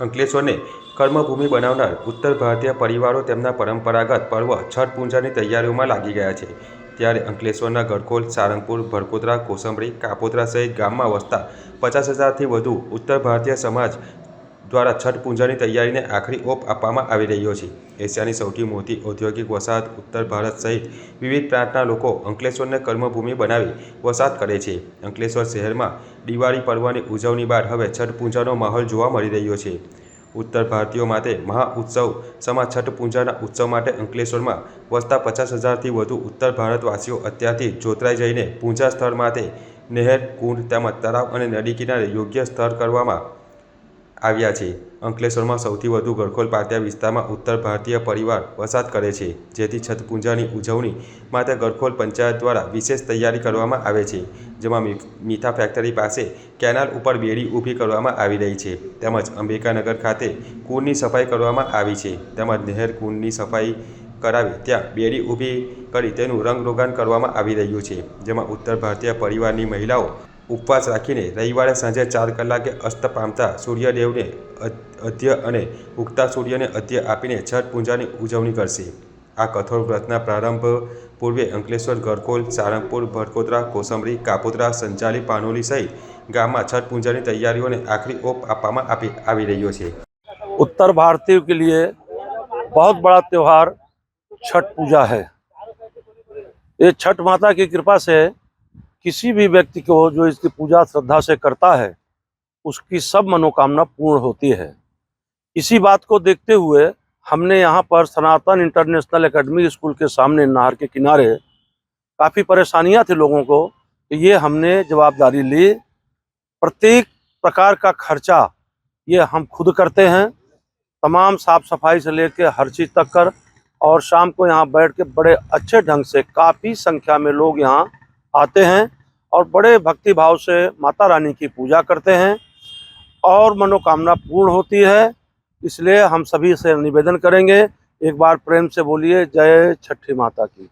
અંકલેશ્વરને કર્મભૂમિ બનાવનાર ઉત્તર ભારતીય પરિવારો તેમના પરંપરાગત પર્વ છઠ પૂજાની તૈયારીઓમાં લાગી ગયા છે. ત્યારે અંકલેશ્વરના ગડખોલ સારંગપુર, ભરકોદરા, કોસંબરી કાપોતરા સહિત ગામમાં વસતા પચાસ હજારથી વધુ ઉત્તર ભારતીય સમાજ દ્વારા છઠ પૂજાની તૈયારીને આખરી ઓપ આપવામાં આવી રહ્યો છે. એશિયાની સૌથી મોટી ઔદ્યોગિક વસાહત ઉત્તર ભારત સહિત વિવિધ પ્રાંતના લોકો અંકલેશ્વરને કર્મભૂમિ બનાવી વસાહત કરે છે. અંકલેશ્વર શહેરમાં દિવાળી પર્વની ઉજવણી બાદ હવે છઠ પૂજાનો માહોલ જોવા મળી રહ્યો છે. ઉત્તર ભારતીયો માટે મહા ઉત્સવ સમા છઠ પૂજાના ઉત્સવ માટે અંકલેશ્વરમાં વસતા પચાસ હજારથી વધુ ઉત્તર ભારતવાસીઓ અત્યારથી જોતરાઈ જઈને પૂજા સ્થળ માટે નહેર, કુંડ તેમજ તળાવ અને નદી કિનારે યોગ્ય સ્થળ કરવામાં આવ્યા છે. અંકલેશ્વરમાં સૌથી વધુ ગળખોલ પાટિયા વિસ્તારમાં ઉત્તર ભારતીય પરિવાર વસાત કરે છે, જેથી છત પૂજાની ઉજવણી માટે ગળખોલ પંચાયત દ્વારા વિશેષ તૈયારી કરવામાં આવે છે, જેમાં મીઠા ફેક્ટરી પાસે કેનાલ ઉપર બેડી ઊભી કરવામાં આવી રહી છે, તેમજ અંબિકાનગર ખાતે કુંડની સફાઈ કરવામાં આવી છે, તેમજ નહેર કુંડની સફાઈ કરાવી ત્યાં બેડી ઊભી કરી તેનું રંગરોગાન કરવામાં આવી રહ્યું છે, જેમાં ઉત્તર ભારતીય પરિવારની મહિલાઓ ઉપવાસ રાખીને રવિવારે સાંજે ચાર કલાકે અસ્ત પામતા સૂર્યદેવને અ- અધ્ય અને ઉગતા સૂર્યને અધ્ય આપીને છઠ પૂજાની ઉજવણી કરશે આ કઠોર વ્રતના પ્રારંભ પૂર્વે અંકલેશ્વર ગરકોલ સારંગપુર ભરકોદરા કોસંબરી કાપોદ્રા સંચાલી પાનોલી સહિત ગામમાં છઠ પૂજાની તૈયારીઓને આખરી ઓપ આપવામાં આપી આવી રહ્યો છે उत्तर भारतीयों के लिए बहुत बड़ा त्योहार छठ पूजा है ये छठ माता की कृपा से किसी भी व्यक्ति को जो इसकी पूजा श्रद्धा से करता है, उसकी सब मनोकामना पूर्ण होती है। इसी बात को देखते हुए हमने यहाँ पर सनातन इंटरनेशनल एकेडमी स्कूल के सामने नहर के किनारे काफ़ी परेशानियाँ थी लोगों को तो ये हमने जवाबदारी ली। प्रत्येक प्रकार का खर्चा ये हम खुद करते हैं। तमाम साफ़ सफ़ाई से लेकर हर चीज़ तक कर और शाम को यहाँ बैठ के बड़े अच्छे ढंग से काफ़ी संख्या में लोग यहाँ आते हैं और बड़े भक्ति भाव से माता रानी की पूजा करते हैं और मनोकामना पूर्ण होती है। इसलिए हम सभी से निवेदन करेंगे, एक बार प्रेम से बोलिए, जय छठी माता की।